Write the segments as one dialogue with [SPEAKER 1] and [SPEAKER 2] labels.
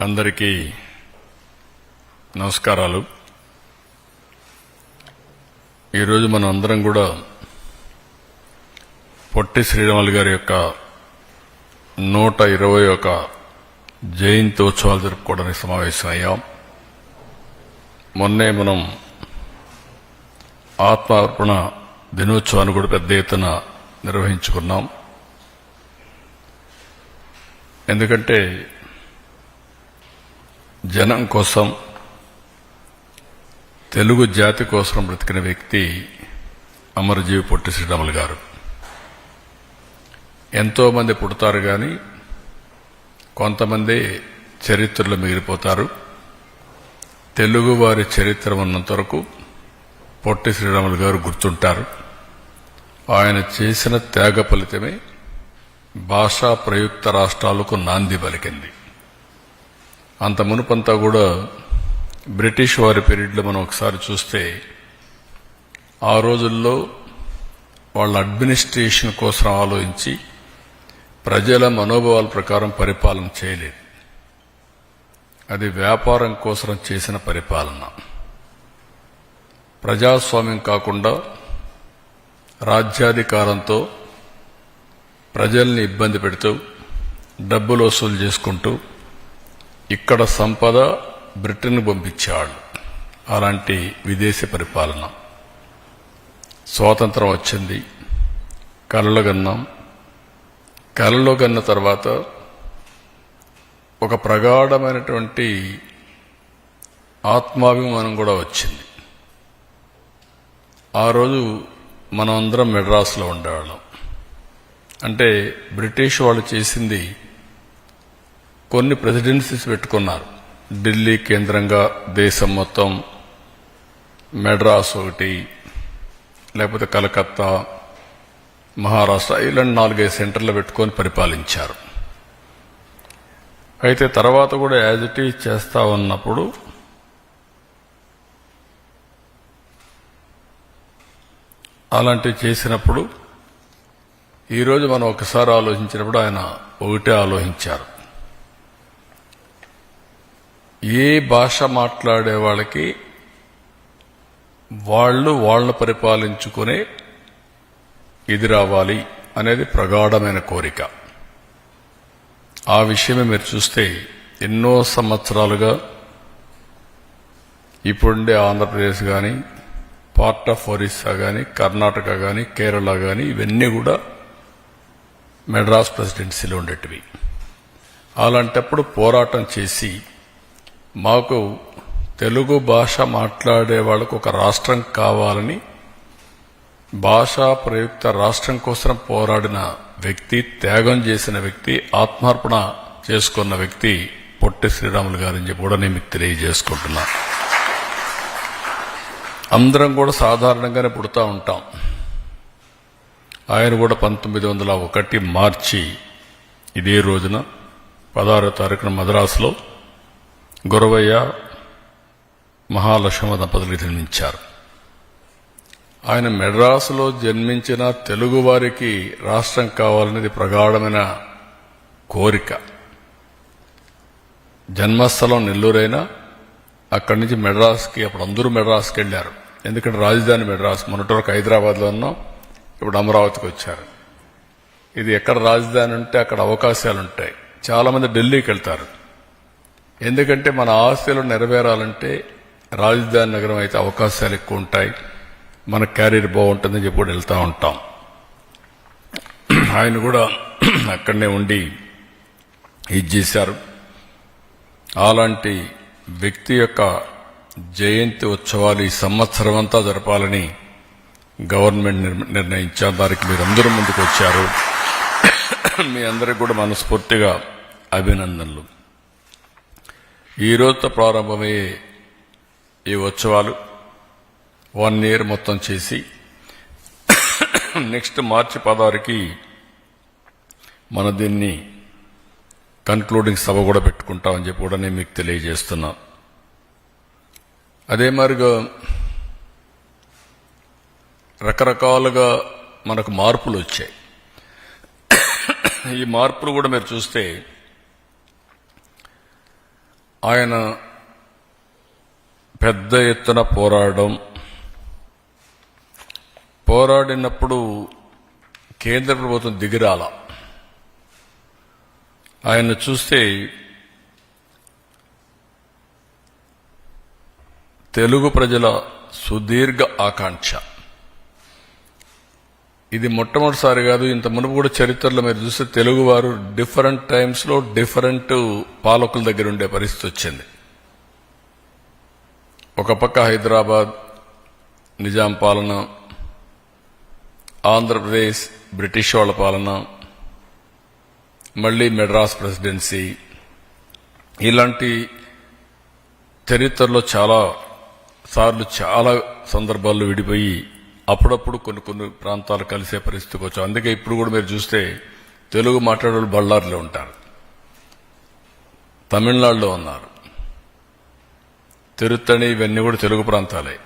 [SPEAKER 1] అందరికీ నమస్కారాలు. ఈరోజు మనం అందరం కూడా పొట్టి శ్రీరాములు గారి యొక్క నూట ఇరవై ఒక జయంతి ఉత్సవాలు జరుపుకోవడానికి సమావేశమయ్యాం మొన్నే మనం ఆత్మార్పణ దినోత్సవాన్ని కూడా పెద్ద ఎత్తున నిర్వహించుకున్నాం. ఎందుకంటే జనం కోసం తెలుగు జాతి కోసం బ్రతికిన వ్యక్తి అమరజీవి పొట్టి శ్రీరాములు గారు. ఎంతోమంది పుడతారు కానీ కొంతమంది చరిత్రలో మిగిలిపోతారు. తెలుగువారి చరిత్ర ఉన్నంత వరకు పొట్టి శ్రీరాములు గారు గుర్తుంటారు. ఆయన చేసిన త్యాగ ఫలితమే భాషా ప్రయుక్త రాష్ట్రాలకు నాంది పలికింది. అంత మునుపంతా కూడా బ్రిటిష్ వారి పీరియడ్లో మనం ఒకసారి చూస్తే ఆ రోజుల్లో వాళ్ళ అడ్మినిస్ట్రేషన్ కోసం ఆలోచించి ప్రజల మనోభావాల ప్రకారం పరిపాలన చేయలేదు. అది వ్యాపారం కోసం చేసిన పరిపాలన. ప్రజాస్వామ్యం కాకుండా రాజ్యాధికారంతో ప్రజల్ని ఇబ్బంది పెడుతూ డబ్బులు వసూలు చేసుకుంటూ ఇక్కడ సంపద బ్రిటన్ పంపించేవాళ్ళు అలాంటి విదేశీ పరిపాలన. స్వాతంత్రం వచ్చింది. కలలో గన్నాం. కలలో గన్న తర్వాత ఒక ప్రగాఢమైనటువంటి ఆత్మాభిమానం కూడా వచ్చింది. ఆ రోజు మనం అందరం మెడ్రాస్లో ఉండేవాళ్ళం. అంటే బ్రిటిష్ వాళ్ళు చేసింది కొన్ని ప్రెసిడెన్సీస్ పెట్టుకున్నారు. ఢిల్లీ కేంద్రంగా దేశం మొత్తం మెడ్రాస్ ఒకటి లేకపోతే కలకత్తా మహారాష్ట్ర ఇలాంటి నాలుగైదు సెంటర్లు పెట్టుకొని పరిపాలించారు. అయితే తర్వాత కూడా యాజ్ ఇట్ ఈజ్ చేస్తా ఉన్నప్పుడు అలాంటివి చేసినప్పుడు ఈరోజు మనం ఒకసారి ఆలోచించినప్పుడు ఆయన ఒకటే ఆలోచించారు. ఏ భాష మాట్లాడే వాళ్ళకి వాళ్ళు వాళ్ళను పరిపాలించుకునే ఇది రావాలి అనేది ప్రగాఢమైన కోరిక. ఆ విషయమే మీరు చూస్తే ఎన్నో సంవత్సరాలుగా ఇప్పుడుండే ఆంధ్రప్రదేశ్ కానీ పార్ట్ ఆఫ్ ఒరిస్సా కానీ కర్ణాటక కానీ కేరళ కానీ ఇవన్నీ కూడా మెడ్రాస్ ప్రెసిడెన్సీలో ఉండేటివి. అలాంటప్పుడు పోరాటం చేసి మాకు తెలుగు భాష మాట్లాడే వాళ్ళకు ఒక రాష్ట్రం కావాలని భాషా ప్రయుక్త రాష్ట్రం కోసం పోరాడిన వ్యక్తి త్యాగం చేసిన వ్యక్తి ఆత్మార్పణ చేసుకున్న వ్యక్తి పొట్టి శ్రీరాములు గారని చెప్పి కూడా నేను మీకు తెలియజేసుకుంటున్నా. అందరం కూడా సాధారణంగానే పుడతా ఉంటాం. ఆయన కూడా పంతొమ్మిది వందల ఒకటి మార్చి ఇదే రోజున పదహారో తారీఖున మద్రాసులో గురవయ్య మహాలక్ష్మ దంపతులు జన్మించారు ఆయన మెడ్రాసులో జన్మించిన తెలుగువారికి రాష్ట్రం కావాలనేది ప్రగాఢమైన కోరిక. జన్మస్థలం నెల్లూరైనా అక్కడి నుంచి మెడ్రాస్కి అప్పుడు అందరూ మెడ్రాస్కి వెళ్ళారు. ఎందుకంటే రాజధాని మెడ్రాస్ మొన్నటి వరకు హైదరాబాద్లో ఉన్నాం ఇప్పుడు అమరావతికి వచ్చారు. ఇది ఎక్కడ రాజధాని ఉంటే అక్కడ అవకాశాలు ఉంటాయి చాలామంది ఢిల్లీకి వెళ్తారు. ఎందుకంటే మన ఆశలు నెరవేరాలంటే రాజధాని నగరం అయితే అవకాశాలు ఎక్కువ ఉంటాయి. మన క్యారియర్ బాగుంటుందని చెప్పి కూడా వెళ్తూ ఉంటాం. ఆయన కూడా అక్కడనే ఉండి ఇది చేశారు. అలాంటి వ్యక్తి యొక్క జయంతి ఉత్సవాలు ఈ సంవత్సరం అంతా జరపాలని గవర్నమెంట్ నిర్- నిర్ణయించారు. దానికి మీరందరూ ముందుకు వచ్చారు. మీ అందరికి కూడా మనస్ఫూర్తిగా అభినందనలు. ఈ రోజుతో ప్రారంభమయ్యే ఈ ఉత్సవాలు. వన్ ఇయర్ మొత్తం చేసి నెక్స్ట్ మార్చి పదహారుకి మన దీన్ని కన్క్లూడింగ్ సభ కూడా పెట్టుకుంటామని చెప్పి కూడా నేను మీకు తెలియజేస్తున్నా. అదే మరిగా రకరకాలుగా మనకు మార్పులు వచ్చాయి. ఈ మార్పులు కూడా మీరు చూస్తే ఆయన పెద్ద ఎత్తున పోరాడడం. పోరాడినప్పుడు కేంద్ర ప్రభుత్వం దిగిరాల. ఆయన చూస్తే తెలుగు ప్రజల సుదీర్ఘ ఆకాంక్ష. ఇది మొట్టమొదటిసారి కాదు ఇంత మునుపు కూడా చరిత్రలో మీరు చూస్తే తెలుగువారు డిఫరెంట్ టైమ్స్లో డిఫరెంట్ పాలకుల దగ్గర ఉండే పరిస్థితి వచ్చింది. ఒక పక్క హైదరాబాద్ నిజాం పాలన ఆంధ్రప్రదేశ్ బ్రిటిష్ వాళ్ళ పాలన మళ్ళీ మెడ్రాస్ ప్రెసిడెన్సీ. ఇలాంటి చరిత్రలో చాలా సార్లు చాలా సందర్భాల్లో విడిపోయి అప్పుడప్పుడు కొన్ని కొన్ని ప్రాంతాలు కలిసే పరిస్థితికి వచ్చాం. అందుకే ఇప్పుడు కూడా మీరు చూస్తే తెలుగు మాట్లాడే వాళ్ళు బళ్ళారిలో ఉంటారు. తమిళనాడులో ఉన్నారు. తిరుత్తణి ఇవన్నీ కూడా తెలుగు ప్రాంతాలే.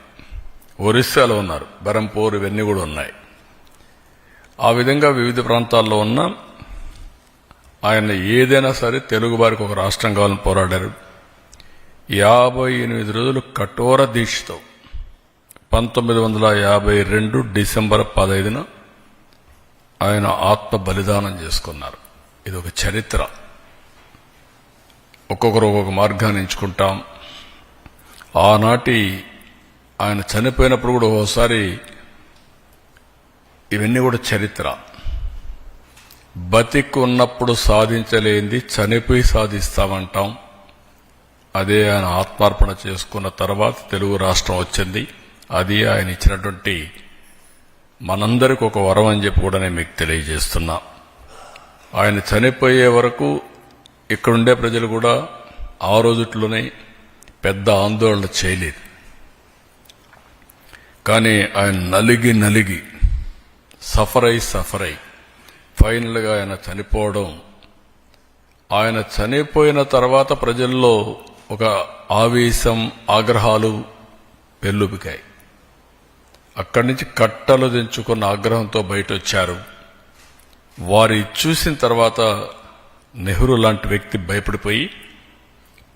[SPEAKER 1] ఒరిస్సాలో ఉన్నారు. బరంపూర్ ఇవన్నీ కూడా ఉన్నాయి. ఆ విధంగా వివిధ ప్రాంతాల్లో ఉన్న ఆయన ఏదైనా సరే తెలుగు వారికి ఒక రాష్ట్రం కావాలని పోరాడారు. యాభై ఎనిమిది రోజులు కఠోర దీక్షతో పంతొమ్మిది వందల యాభై రెండు డిసెంబర్ పదహైదున ఆయన ఆత్మ బలిదానం చేసుకున్నారు. ఇది ఒక చరిత్ర. ఒక్కొక్కరు ఒక్కొక్క మార్గాన్ని ఎంచుకుంటాం. ఆనాటి ఆయన చనిపోయినప్పుడు కూడా ఒకసారి ఇవన్నీ కూడా చరిత్ర. బతికి ఉన్నప్పుడు సాధించలేంది చనిపోయి సాధిస్తామంటాం. అదే ఆయన ఆత్మార్పణ చేసుకున్న తర్వాత తెలుగు రాష్ట్రం వచ్చింది. అది ఆయన ఇచ్చినటువంటి మనందరికి ఒక వరం అని చెప్పి కూడా నేను మీకు తెలియజేస్తున్నా. ఆయన చనిపోయే వరకు ఇక్కడుండే ప్రజలు కూడా ఆ రోజుట్లోనే పెద్ద ఆందోళన చేయలేదు. కానీ ఆయన నలిగి నలిగి సఫర్ అయి సఫర్ అయి ఫైనల్గా ఆయన చనిపోవడం ఆయన చనిపోయిన తర్వాత ప్రజల్లో ఒక ఆవేశం ఆగ్రహాలు పెళ్ళుబికాయి అక్కడి నుంచి కట్టలు దించుకున్న ఆగ్రహంతో బయట వచ్చారు వారి చూసిన తర్వాత నెహ్రూ లాంటి వ్యక్తి భయపడిపోయి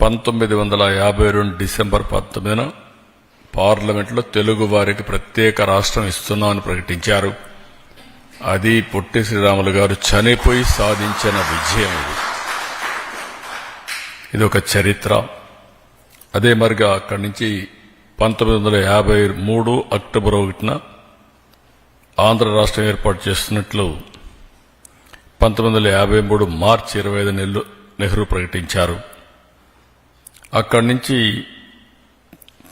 [SPEAKER 1] పంతొమ్మిది వందల యాభై రెండు డిసెంబర్ పంతొమ్మిదిన పార్లమెంట్లో తెలుగు వారికి ప్రత్యేక రాష్ట్రం ఇస్తున్నామని ప్రకటించారు. అది పొట్టి శ్రీరాములు గారు చనిపోయి సాధించిన విజయం ఇది. ఇది ఒక చరిత్ర. అదే మరిగా అక్కడి నుంచి పంతొమ్మిది వందల యాభై మూడు అక్టోబర్ ఒకటిన ఆంధ్ర రాష్ట్రం ఏర్పాటు చేస్తున్నట్లు పంతొమ్మిది వందల యాభై మూడు మార్చి ఇరవై ఐదు నెలలు నెహ్రూ ప్రకటించారు. అక్కడి నుంచి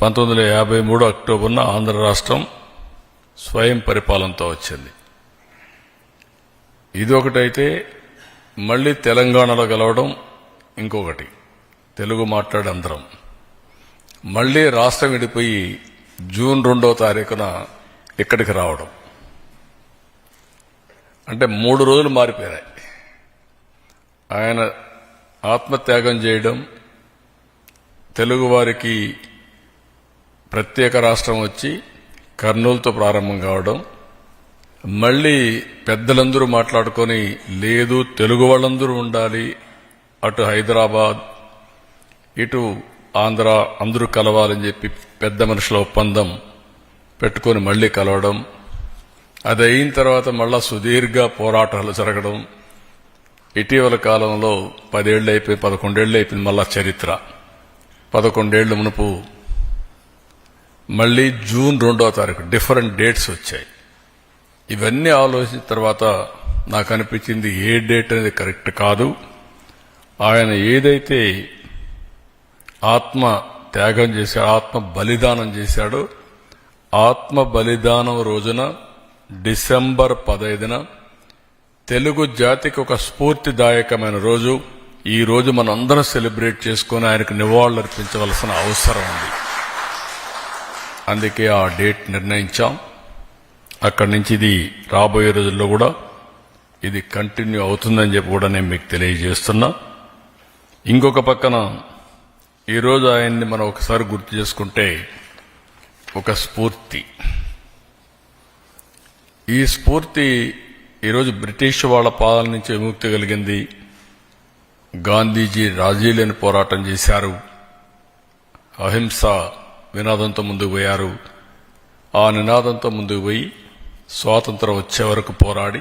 [SPEAKER 1] పంతొమ్మిది వందల యాభై మూడు అక్టోబర్న ఆంధ్ర రాష్ట్రం స్వయం పరిపాలనతో వచ్చింది. ఇది ఒకటైతే మళ్ళీ తెలంగాణలో గెలవడం ఇంకొకటి. తెలుగు మాట్లాడే అందరం. మళ్ళీ రాష్ట్రం విడిపోయి జూన్ రెండవ తారీఖున ఇక్కడికి రావడం. అంటే మూడు రోజులు మారిపోయినాయి. ఆయన ఆత్మత్యాగం చేయడం తెలుగువారికి ప్రత్యేక రాష్ట్రం వచ్చి కర్నూలుతో ప్రారంభం కావడం మళ్ళీ పెద్దలందరూ మాట్లాడుకొని లేదు తెలుగు వాళ్ళందరూ ఉండాలి అటు హైదరాబాద్ ఇటు ఆంధ్ర అందరూ కలవాలని చెప్పి పెద్ద మనుషుల ఒప్పందం పెట్టుకొని మళ్ళీ కలవడం. అది అయిన తర్వాత మళ్ళా సుదీర్ఘ పోరాటాలు జరగడం. ఇటీవల కాలంలో పదేళ్ళు అయిపోయి పదకొండేళ్ళు అయిపోయింది మళ్ళా చరిత్ర. పదకొండేళ్ళ మునుపు మళ్ళీ జూన్ రెండో తారీఖు డిఫరెంట్ డేట్స్ వచ్చాయి. ఇవన్నీ ఆలోచించిన తర్వాత నాకు అనిపించింది ఏ డేట్ అనేది కరెక్ట్ కాదు. ఆయన ఏదైతే ఆత్మ త్యాగం చేశాడు ఆత్మ బలిదానం చేశాడు. ఆత్మ బలిదానం రోజున డిసెంబర్ పదైదున తెలుగు జాతికి ఒక స్ఫూర్తిదాయకమైన రోజు. ఈ రోజు మనందరం సెలబ్రేట్ చేసుకుని ఆయనకు నివాళులర్పించవలసిన అవసరం ఉంది. అందుకే ఆ డేట్ నిర్ణయించాం. అక్కడి నుంచి ఇది రాబోయే రోజుల్లో కూడా ఇది కంటిన్యూ అవుతుందని చెప్పి కూడా నేను మీకు తెలియజేస్తున్నా. ఇంకొక పక్కన ఈరోజు ఆయన్ని మనం ఒకసారి గుర్తు చేసుకుంటే ఒక స్ఫూర్తి. ఈ స్ఫూర్తి ఈరోజు బ్రిటిష్ వాళ్ళ పాదాల నుంచి విముక్తి కలిగింది. గాంధీజీ రాజీ లేని పోరాటం చేశారు. అహింస నినాదంతో ముందుకు పోయారు. ఆ నినాదంతో ముందుకు పోయి స్వాతంత్రం వచ్చే వరకు పోరాడి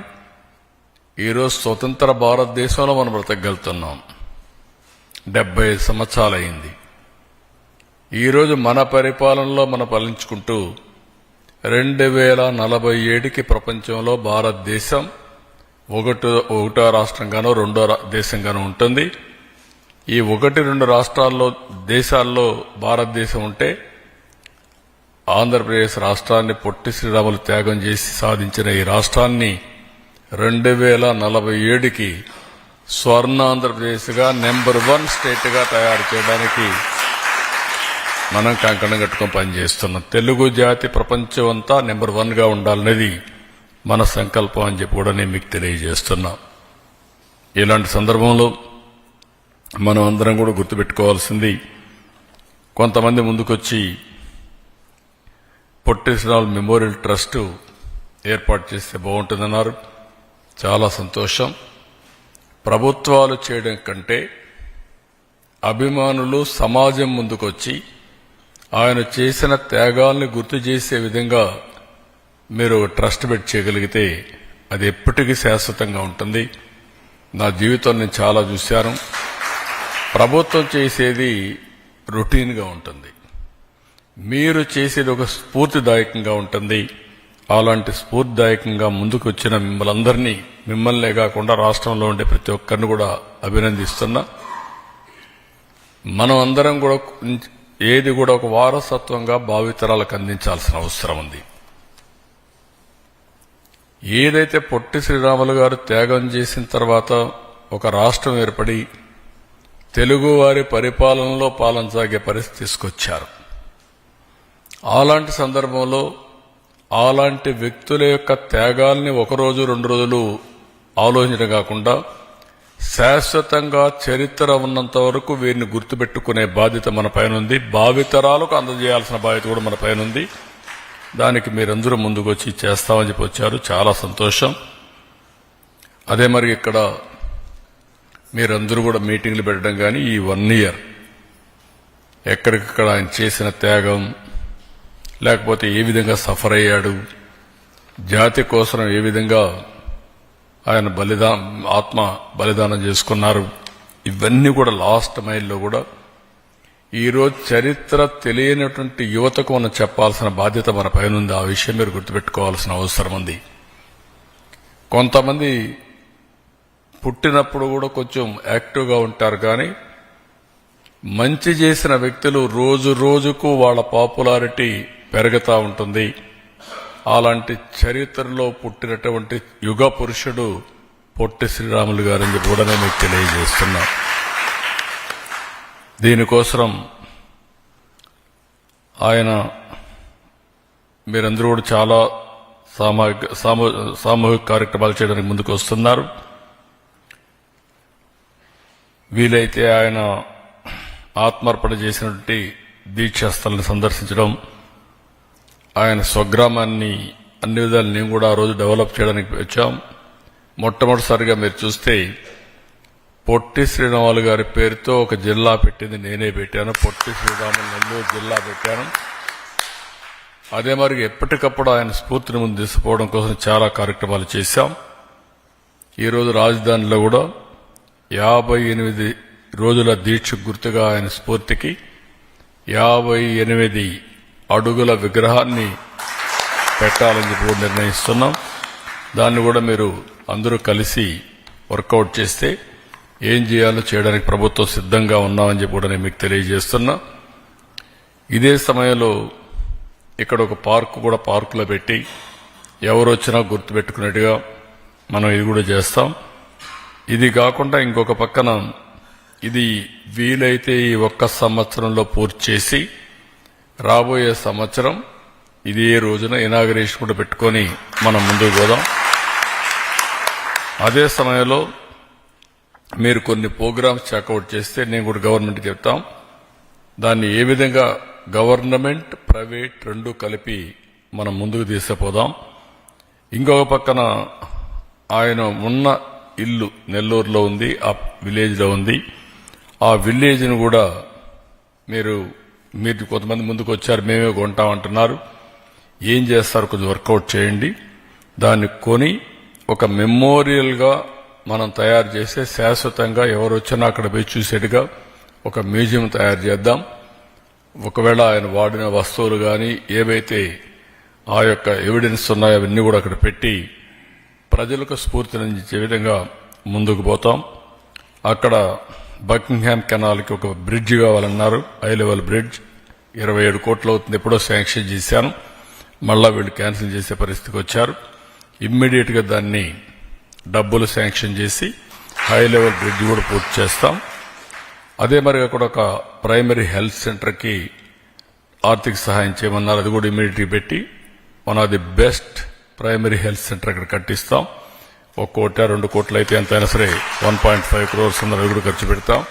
[SPEAKER 1] ఈరోజు స్వతంత్ర భారతదేశంలో మనం బ్రతకగలుగుతున్నాం. డెబ్బై సంవత్సరాలైంది ఈరోజు మన పరిపాలనలో మనం పాలించుకుంటూ రెండు వేల నలభై ఏడుకి ప్రపంచంలో భారతదేశం ఒకటో ఒకటో రాష్ట్రంగానో రెండో దేశంగానో ఉంటుంది. ఈ ఒకటి రెండు రాష్ట్రాల్లో దేశాల్లో భారతదేశం ఉంటే ఆంధ్రప్రదేశ్ రాష్ట్రాన్ని పొట్టి శ్రీరాములు త్యాగం చేసి సాధించిన ఈ రాష్ట్రాన్ని రెండు వేల నలభై ఏడుకి స్వర్ణ ఆంధ్రప్రదేశ్గా నెంబర్ వన్ స్టేట్గా తయారు చేయడానికి మనం కంకణం కట్టుకొని పనిచేస్తున్నాం. తెలుగు జాతి ప్రపంచం అంతా నెంబర్ వన్గా ఉండాలనేది మన సంకల్పం అని చెప్పి కూడా నేను మీకు తెలియజేస్తున్నా. ఇలాంటి సందర్భంలో మనం అందరం కూడా గుర్తుపెట్టుకోవాల్సింది కొంతమంది ముందుకొచ్చి పొట్టి శ్రీరాములు మెమోరియల్ ట్రస్ట్ ఏర్పాటు చేస్తే బాగుంటుందన్నారు. చాలా సంతోషం. ప్రభుత్వాలు చేయడం కంటే అభిమానులు సమాజం ముందుకొచ్చి ఆయన చేసిన త్యాగాల్ని గుర్తు చేసే విధంగా మీరు ట్రస్ట్ పెట్టి చేయగలిగితే అది ఎప్పటికీ శాశ్వతంగా ఉంటుంది. నా జీవితం నేను చాలా చూశాను. ప్రభుత్వం చేసేది రొటీన్గా ఉంటుంది. మీరు చేసేది ఒక స్ఫూర్తిదాయకంగా ఉంటుంది. అలాంటి స్ఫూర్తిదాయకంగా ముందుకు వచ్చిన మిమ్మల్ందరినీ మిమ్మల్నే కాకుండా రాష్ట్రంలో ఉండే ప్రతి ఒక్కరిని కూడా అభినందిస్తున్నా. మనం అందరం కూడా ఏది కూడా ఒక వారసత్వంగా భావితరాలకు అందించాల్సిన అవసరం ఉంది. ఏదైతే పొట్టి శ్రీరాములు గారు త్యాగం చేసిన తర్వాత ఒక రాష్ట్రం ఏర్పడి తెలుగువారి పరిపాలనలో పాలనసాగే పరిస్థితి తీసుకొచ్చారు. అలాంటి సందర్భంలో అలాంటి వ్యక్తుల యొక్క త్యాగాల్ని ఒకరోజు రెండు రోజులు ఆలోచించడం కాకుండా శాశ్వతంగా చరిత్ర ఉన్నంత వరకు వీరిని గుర్తుపెట్టుకునే బాధ్యత మన పైన ఉంది. భావితరాలకు అందజేయాల్సిన బాధ్యత కూడా మన పైన ఉంది. దానికి మీరందరూ ముందుకు వచ్చి చేస్తామని చెప్పి వచ్చారు. చాలా సంతోషం. అదే మరి ఇక్కడ మీరందరూ కూడా మీటింగ్లు పెట్టడం కానీ ఈ వన్ ఇయర్ ఎక్కడికక్కడ ఆయన చేసిన త్యాగం లేకపోతే ఏ విధంగా సఫర్ అయ్యాడు? జాతి కోసం ఏ విధంగా ఆయన బలిదా ఆత్మ బలిదానం చేసుకున్నారు? ఇవన్నీ కూడా లాస్ట్ మైల్లో కూడా ఈరోజు చరిత్ర తెలియనటువంటి యువతకు మనం చెప్పాల్సిన బాధ్యత మన పైన ఉంది ఆ విషయం మీరు గుర్తుపెట్టుకోవాల్సిన అవసరం ఉంది. కొంతమంది పుట్టినప్పుడు కూడా కొంచెం యాక్టివ్గా ఉంటారు కానీ మంచి చేసిన వ్యక్తులు రోజు రోజుకు వాళ్ళ పాపులారిటీ పెరుగుతూ ఉంటుంది. అలాంటి చరిత్రలో పుట్టినటువంటి యుగ పురుషుడు పొట్టి శ్రీరాములు గారని కూడా నేను మీకు తెలియజేస్తున్నా. దీనికోసం ఆయన మీరందరూ కూడా చాలా సామాజిక సామూహిక కార్యక్రమాలు చేయడానికి ముందుకు వస్తున్నారు. వీలైతే ఆయన ఆత్మార్పణ చేసినటువంటి దీక్షస్థలను సందర్శించడం ఆయన స్వగ్రామాన్ని అన్ని విధాలు నేను కూడా ఆ రోజు డెవలప్ చేయడానికి వచ్చాం. మొట్టమొదటిసారిగా మీరు చూస్తే పొట్టి శ్రీరాములు గారి పేరుతో ఒక జిల్లా పెట్టింది నేనే పెట్టాను. పొట్టి శ్రీరాములు నెల్లూరు జిల్లా పెట్టాను. అదే మరి ఎప్పటికప్పుడు ఆయన స్ఫూర్తిని ముందు తీసుకుపోవడం కోసం చాలా కార్యక్రమాలు చేశాం. ఈరోజు రాజధానిలో కూడా యాభై ఎనిమిది రోజుల దీక్ష గుర్తుగా ఆయన స్ఫూర్తికి యాభై ఎనిమిది అడుగుల విగ్రహాన్ని పెట్టాలని చెప్పి నిర్ణయిస్తున్నాం. దాన్ని కూడా మీరు అందరూ కలిసి వర్కౌట్ చేస్తే ఏం చేయాలో చేయడానికి ప్రభుత్వం సిద్ధంగా ఉన్నామని చెప్పి కూడా నేను మీకు తెలియజేస్తున్నా. ఇదే సమయంలో ఇక్కడ ఒక పార్కు కూడా పార్కులో పెట్టి ఎవరు వచ్చినా గుర్తుపెట్టుకున్నట్టుగా మనం ఇది కూడా చేస్తాం. ఇది కాకుండా ఇంకొక పక్కన ఇది వీలైతే ఈ ఒక్క సంవత్సరంలో పూర్తి చేసి రాబోయే సంవత్సరం ఇదే రోజున ఇనాగరేషన్ కూడా పెట్టుకొని మనం ముందుకు పోదాం. అదే సమయంలో మీరు కొన్ని ప్రోగ్రామ్స్ చెక్అవుట్ చేస్తే నేను కూడా గవర్నమెంట్ చెప్తాం. దాన్ని ఏ విధంగా గవర్నమెంట్ ప్రైవేట్ రెండు కలిపి మనం ముందుకు తీసుకుపోదాం. ఇంకొక పక్కన ఆయన ఉన్న ఇల్లు నెల్లూరులో ఉంది ఆ విలేజ్లో ఉంది. ఆ విలేజ్ను కూడా మీరు మీరు కొంతమంది ముందుకు వచ్చారు మేమే కొంటాం అంటున్నారు. ఏం చేస్తారు? కొంచెం వర్కౌట్ చేయండి. దాన్ని కొని ఒక మెమోరియల్గా మనం తయారు చేస్తే శాశ్వతంగా ఎవరు వచ్చినా అక్కడ పోయి చూసేట్టుగా ఒక మ్యూజియం తయారు చేద్దాం. ఒకవేళ ఆయన వాడిన వస్తువులు కానీ ఏవైతే ఆ యొక్క ఎవిడెన్స్ ఉన్నాయో అవన్నీ కూడా అక్కడ పెట్టి ప్రజలకు స్ఫూర్తినిచ్చే విధంగా ముందుకు పోతాం. అక్కడ బకింగ్హామ్ కెనాల్కి ఒక బ్రిడ్జ్ కావాలన్నారు. High level bridge. ఇరవై ఏడు కోట్లు అవుతుంది. ఎప్పుడో శాంక్షన్ చేశాను. మళ్ళా వీళ్ళు క్యాన్సిల్ చేసే పరిస్థితికి వచ్చారు. ఇమ్మీడియట్గా దాన్ని డబ్బులు శాంక్షన్ చేసి హై లెవెల్ బ్రిడ్జ్ కూడా పూర్తి చేస్తాం. అదే మరి అక్కడ ఒక ప్రైమరీ హెల్త్ సెంటర్కి ఆర్థిక సహాయం చేయమన్నారు. అది కూడా ఇమ్మీడియట్గా పెట్టి one of the best primary health centre అక్కడ కట్టిస్తాం. ఒక కోట రెండు కోట్లు అయితే ఎంతైనా సరే వన్ పాయింట్ ఫైవ్ క్రోర్స్ ఉన్నది కూడా ఖర్చు పెడతాం.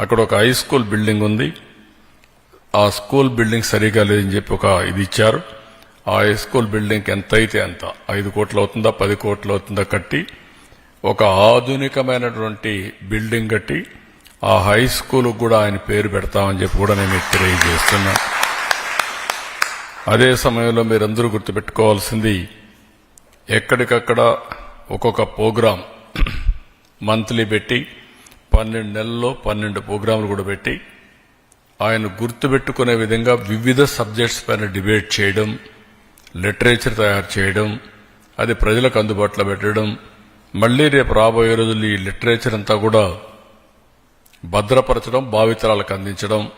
[SPEAKER 1] అక్కడ ఒక హై స్కూల్ బిల్డింగ్ ఉంది. ఆ స్కూల్ బిల్డింగ్ సరిగా లేదని చెప్పి ఒక ఇది ఇచ్చారు. ఆ హై స్కూల్ బిల్డింగ్ ఎంత అయితే అంత ఐదు కోట్లు అవుతుందా పది కోట్లు అవుతుందా కట్టి ఒక ఆధునికమైనటువంటి బిల్డింగ్ కట్టి ఆ హై స్కూల్ కూడా ఆయన పేరు పెడతామని చెప్పి కూడా నేను తెలియజేస్తున్నా. అదే సమయంలో మీరందరూ గుర్తుపెట్టుకోవాల్సింది ఎక్కడికక్కడ ఒక్కొక్క ప్రోగ్రాం మంత్లీ పెట్టి పన్నెండు నెలల్లో పన్నెండు ప్రోగ్రాంలు కూడా పెట్టి ఆయన గుర్తుపెట్టుకునే విధంగా వివిధ సబ్జెక్ట్స్ పైన డిబేట్ చేయడం లిటరేచర్ తయారు చేయడం అది ప్రజలకు అందుబాటులో పెట్టడం మళ్ళీ రేపు రాబోయే రోజుల్లో ఈ లిటరేచర్ అంతా కూడా భద్రపరచడం భావితరాలకు అందించడం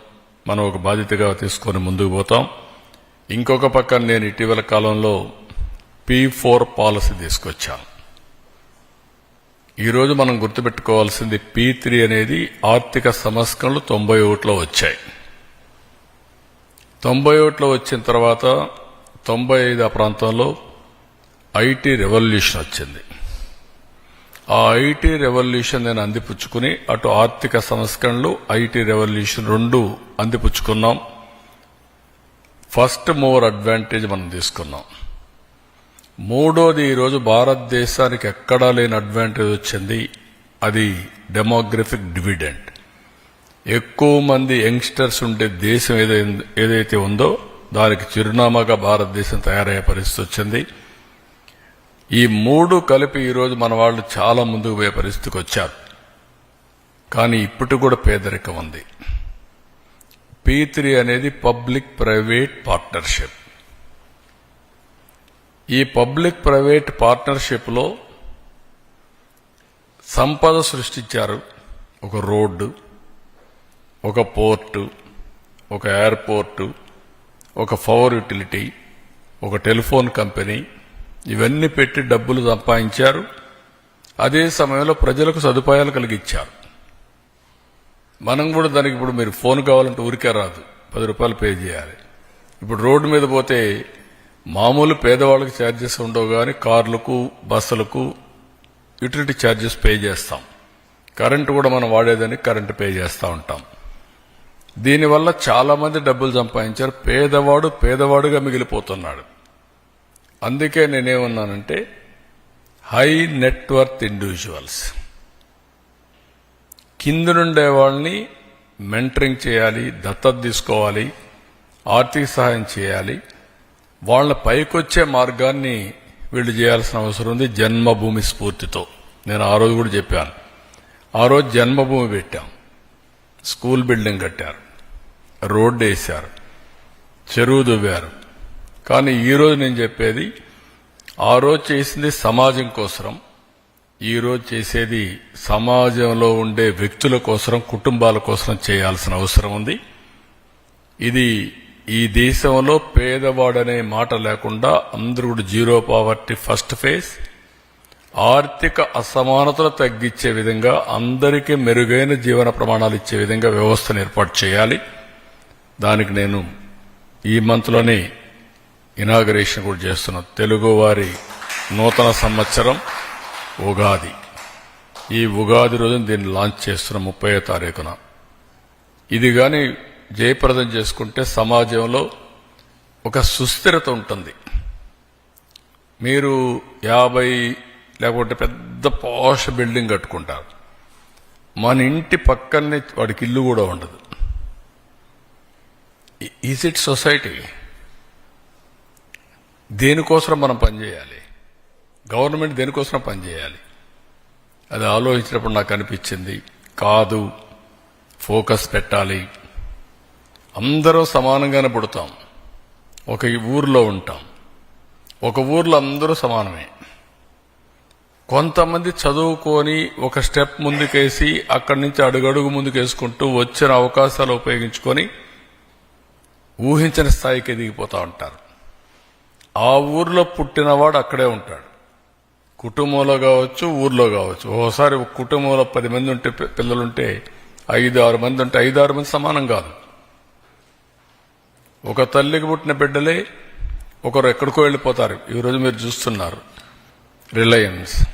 [SPEAKER 1] మనం ఒక బాధ్యతగా తీసుకొని ముందుకు పోతాం. ఇంకొక పక్కన నేను ఇటీవల కాలంలో పీ ఫోర్ పాలసీ తీసుకొచ్చాను. ఈరోజు మనం గుర్తుపెట్టుకోవాల్సింది పీ త్రీ అనేది ఆర్థిక సంస్కరణలు తొంభై ఒకటిలో వచ్చాయి. తొంభై ఒకటిలో వచ్చిన తర్వాత తొంభై ఐదు ఆ ప్రాంతంలో ఐటీ రెవల్యూషన్ వచ్చింది. ఆ ఐటీ రెవల్యూషన్ నేను అందిపుచ్చుకుని అటు ఆర్థిక సంస్కరణలు ఐటీ రెవల్యూషన్ రెండు అందిపుచ్చుకున్నాం. ఫస్ట్ మూవర్ అడ్వాంటేజ్ మనం తీసుకున్నాం. మూడోది ఈరోజు భారతదేశానికి ఎక్కడా లేని అడ్వాంటేజ్ వచ్చింది. అది డెమోగ్రఫిక్ డివిడెంట్ ఎక్కువ మంది యంగ్స్టర్స్ ఉండే దేశం ఏదై- ఏదైతే ఉందో దానికి చిరునామాగా భారతదేశం తయారయ్యే పరిస్థితి వచ్చింది. ఈ మూడు కలిపి ఈరోజు మన వాళ్ళు చాలా ముందుకు పోయే పరిస్థితికి వచ్చారు. కానీ ఇప్పటి కూడా పేదరికం ఉంది. పీ త్రీ అనేది పబ్లిక్ ప్రైవేట్ పార్ట్నర్షిప్ ఈ పబ్లిక్ ప్రైవేట్ పార్ట్నర్షిప్లో సంపద సృష్టించారు. ఒక రోడ్డు ఒక పోర్టు ఒక ఎయిర్పోర్టు ఒక పవర్ యూటిలిటీ ఒక టెలిఫోన్ కంపెనీ ఇవన్నీ పెట్టి డబ్బులు సంపాదించారు. అదే సమయంలో ప్రజలకు సదుపాయాలు కలిగించారు మనం కూడా దానికి ఇప్పుడు మీరు ఫోన్ కావాలంటే ఊరికే రాదు. పది రూపాయలు పే చేయాలి. ఇప్పుడు రోడ్డు మీద పోతే మామూలు పేదవాళ్ళకి ఛార్జెస్ ఉండవు కానీ కార్లకు బస్సులకు యూటిలిటీ ఛార్జెస్ పే చేస్తాం. కరెంటు కూడా మనం వాడేదని కరెంటు పే చేస్తూ ఉంటాం. దీనివల్ల చాలామంది డబ్బులు సంపాదించారు. పేదవాడు పేదవాడుగా మిగిలిపోతున్నాడు. అందుకే నేనేమన్నానంటే హై నెట్వర్త్ ఇండివిజువల్స్ కింద నుండే వాళ్ళని మెంటరింగ్ చేయాలి దత్తత తీసుకోవాలి ఆర్థిక సహాయం చేయాలి. వాళ్ళ పైకొచ్చే మార్గాన్ని వీళ్ళు చేయాల్సిన అవసరం ఉంది జన్మభూమి స్ఫూర్తితో. నేను ఆ రోజు కూడా చెప్పాను. ఆ రోజు జన్మభూమి పెట్టాం. స్కూల్ బిల్డింగ్ కట్టారు. రోడ్డు వేశారు. చెరువు దువ్వారు. కానీ ఈరోజు నేను చెప్పేది ఆ రోజు చేసింది సమాజం కోసరం. ఈ రోజు చేసేది సమాజంలో ఉండే వ్యక్తుల కోసరం కుటుంబాల కోసం చేయాల్సిన అవసరం ఉంది. ఇది ఈ దేశంలో పేదవాడనే మాట లేకుండా అందరూ కూడా జీరో పావర్టీ ఫస్ట్ ఫేజ్ ఆర్థిక అసమానతలు తగ్గించే విధంగా అందరికీ మెరుగైన జీవన ప్రమాణాలు ఇచ్చే విధంగా వ్యవస్థను ఏర్పాటు చేయాలి. దానికి నేను ఈ మంత్లోనే ఇనాగరేషన్ కూడా చేస్తున్నా. తెలుగువారి నూతన సంవత్సరం ఉగాది. ఈ ఉగాది రోజున దీన్ని లాంచ్ చేస్తున్న ముప్పై తారీఖున. ఇది కానీ జయప్రదం చేసుకుంటే సమాజంలో ఒక సుస్థిరత ఉంటుంది. మీరు యాభై లేకపోతే పెద్ద పోష బిల్డింగ్ కట్టుకుంటారు. మన ఇంటి పక్కనే వాడికి ఇల్లు కూడా ఉండదు. Is it society? దేనికోసం మనం పనిచేయాలి గవర్నమెంట్ దేనికోసం పనిచేయాలి అది ఆలోచించినప్పుడు నాకు అనిపించింది కాదు ఫోకస్ పెట్టాలి. అందరూ సమానంగానే పుడతాం. ఒక ఊర్లో ఉంటాం. ఒక ఊర్లో అందరూ సమానమే. కొంతమంది చదువుకొని ఒక స్టెప్ ముందుకేసి అక్కడి నుంచి అడుగడుగు ముందుకేసుకుంటూ వచ్చిన అవకాశాలు ఉపయోగించుకొని ఊహించని స్థాయికి ఎదిగిపోతూ ఉంటారు. ఆ ఊర్లో పుట్టినవాడు అక్కడే ఉంటాడు. కుటుంబంలో కావచ్చు ఊర్లో కావచ్చు. ఓసారి కుటుంబంలో పది మంది ఉంటే పి- పిల్లలుంటే ఐదు ఆరు మంది ఉంటే ఐదు ఆరు మంది సమానం కాదు. ఒక తల్లికి పుట్టిన బిడ్డలే ఒకరు ఎక్కడికో వెళ్ళిపోతారు. ఈరోజు మీరు చూస్తున్నారు. రిలయన్స్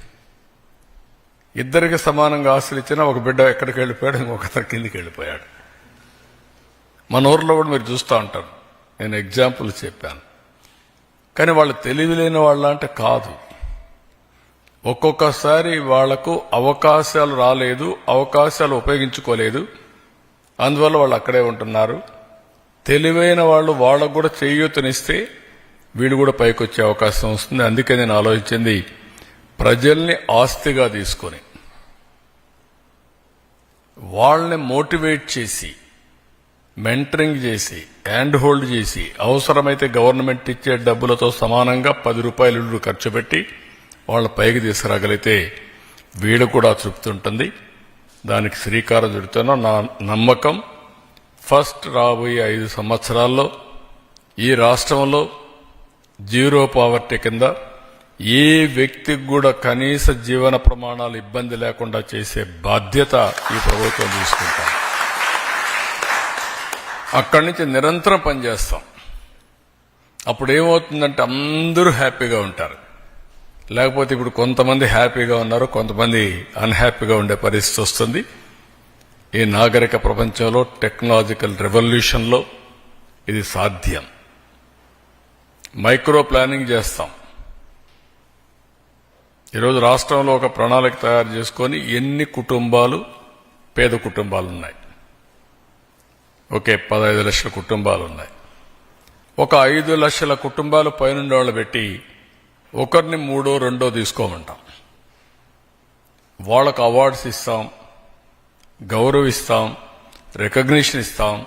[SPEAKER 1] ఇద్దరికి సమానంగా ఆస్తులు ఇచ్చినా ఒక బిడ్డ ఎక్కడికి వెళ్ళిపోయాడు ఇంకొకతను కిందికి వెళ్ళిపోయాడు. మన ఊర్లో కూడా మీరు చూస్తూ ఉంటారు. నేను ఎగ్జాంపుల్ చెప్పాను. కానీ వాళ్ళు తెలివి లేని వాళ్ళ అంటే కాదు. ఒక్కొక్కసారి వాళ్ళకు అవకాశాలు రాలేదు అవకాశాలు ఉపయోగించుకోలేదు. అందువల్ల వాళ్ళు అక్కడే ఉంటున్నారు. తెలివైన వాళ్ళు వాళ్ళకు కూడా చేయూతనిస్తే వీడు కూడా పైకి వచ్చే అవకాశం వస్తుంది. అందుకే నేను ఆలోచించింది ప్రజల్ని ఆస్తిగా తీసుకొని వాళ్ళని మోటివేట్ చేసి మెంటరింగ్ చేసి హ్యాండ్ హోల్డ్ చేసి అవసరమైతే గవర్నమెంట్ ఇచ్చే డబ్బులతో సమానంగా పది రూపాయలు ఖర్చు పెట్టి వాళ్ళ పైకి తీసుకురాగలిగితే వీడు కూడా తృప్తి ఉంటుంది. దానికి శ్రీకారం చుడుతున్నా నా నమ్మకం ఫస్ట్ రాబోయే ఐదు సంవత్సరాల్లో ఈ రాష్ట్రంలో జీరో పావర్టీ కింద ఏ వ్యక్తికి కూడా కనీస జీవన ప్రమాణాలు ఇబ్బంది లేకుండా చేసే బాధ్యత ఈ ప్రభుత్వం తీసుకుంటాం. అక్కడి నుంచి నిరంతరం పనిచేస్తాం. అప్పుడు ఏమవుతుందంటే అందరూ హ్యాపీగా ఉంటారు. లేకపోతే ఇప్పుడు కొంతమంది హ్యాపీగా ఉన్నారు కొంతమంది అన్హ్యాపీగా ఉండే పరిస్థితి వస్తుంది. ఈ నాగరిక ప్రపంచంలో టెక్నాలజికల్ రెవల్యూషన్లో ఇది సాధ్యం. మైక్రో ప్లానింగ్ చేస్తాం. ఈరోజు రాష్ట్రంలో ఒక ప్రణాళిక తయారు చేసుకొని ఎన్ని కుటుంబాలు పేద కుటుంబాలు ఉన్నాయి ఓకే పదహైదు లక్షల కుటుంబాలు ఉన్నాయి ఒక ఐదు లక్షల కుటుంబాలు పైనుండి వాళ్ళు పెట్టి ఒకరిని మూడో రెండో తీసుకోమంటాం. వాళ్ళకు అవార్డ్స్ ఇస్తాం. గౌరవిస్తాం రికగ్నిషన్ ఇస్తాం.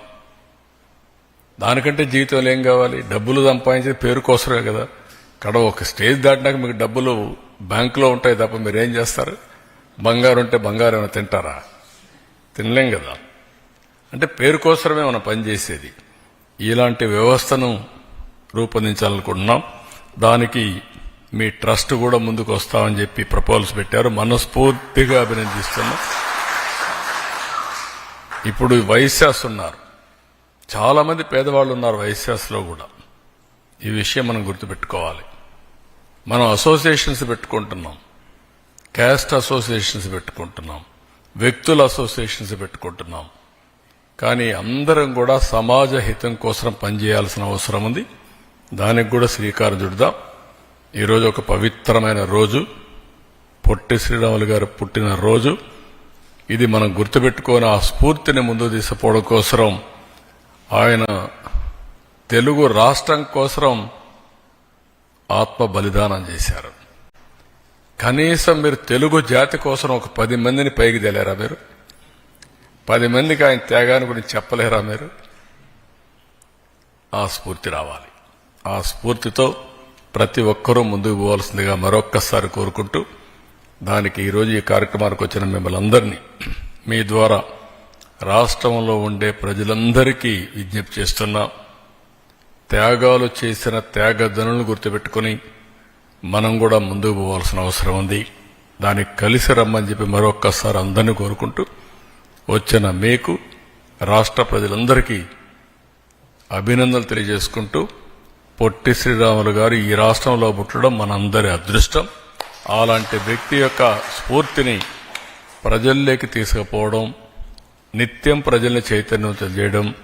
[SPEAKER 1] దానికంటే జీవితంలో ఏం కావాలి? డబ్బులు సంపాదించే పేరు కోసమే కదా. కడ ఒక స్టేజ్ దాటినాక మీకు డబ్బులు బ్యాంకులో ఉంటాయి తప్ప మీరేం చేస్తారు? బంగారు ఉంటే బంగారం ఏమైనా తింటారా? తినలేం కదా. అంటే పేరు కోసమే మనం పనిచేసేది. ఇలాంటి వ్యవస్థను రూపొందించాలనుకుంటున్నాం. దానికి మీ ట్రస్ట్ కూడా ముందుకు వస్తామని చెప్పి ప్రపోజల్స్ పెట్టారు. మనస్ఫూర్తిగా అభినందిస్తున్నాం. ఇప్పుడు వైశ్యాస్ ఉన్నారు. చాలామంది పేదవాళ్ళు ఉన్నారు వైశ్యాస్లో కూడా. ఈ విషయం మనం గుర్తుపెట్టుకోవాలి. మనం అసోసియేషన్స్ పెట్టుకుంటున్నాం. క్యాస్ట్ అసోసియేషన్స్ పెట్టుకుంటున్నాం. వ్యక్తుల అసోసియేషన్స్ పెట్టుకుంటున్నాం. కానీ అందరం కూడా సమాజ హితం కోసం పనిచేయాల్సిన అవసరం ఉంది. దానికి కూడా శ్రీకారం చుడదాం. ఈరోజు ఒక పవిత్రమైన రోజు. పొట్టి శ్రీరాములు గారు పుట్టిన రోజు. ఇది మనం గుర్తుపెట్టుకొని ఆ స్ఫూర్తిని ముందు తీసుకోవడం కోసరం. ఆయన తెలుగు రాష్ట్రం కోసం ఆత్మ బలిదానం చేశారు. కనీసం మీరు తెలుగు జాతి కోసం ఒక పది మందిని పైకి తేలేరా మీరు? పది మందికి ఆయన త్యాగాన్ని గురించి చెప్పలేరా మీరు? ఆ స్ఫూర్తి రావాలి. ఆ స్ఫూర్తితో ప్రతి ఒక్కరూ ముందుకు పోవాల్సిందిగా మరొక్కసారి కోరుకుంటూ దానికి ఈరోజు ఈ కార్యక్రమానికి వచ్చిన మిమ్మల్ని అందరినీ మీ ద్వారా రాష్ట్రంలో ఉండే ప్రజలందరికీ విజ్ఞప్తి చేస్తున్నా త్యాగాలు చేసిన త్యాగధనులను గుర్తుపెట్టుకుని మనం కూడా ముందుకు పోవాల్సిన అవసరం ఉంది. దానికి కలిసి రమ్మని చెప్పి మరొక్కసారి అందరినీ కోరుకుంటూ వచ్చిన మీకు రాష్ట్ర ప్రజలందరికీ అభినందనలు తెలియజేసుకుంటూ పొట్టి శ్రీరాములు గారు ఈ రాష్ట్రంలో పుట్టడం మనందరి అదృష్టం. అలాంటి వ్యక్తి యొక్క స్ఫూర్తిని ప్రజల్లోకి తీసుకుపోవడం నిత్యం ప్రజల్ని చైతన్యం చేయడం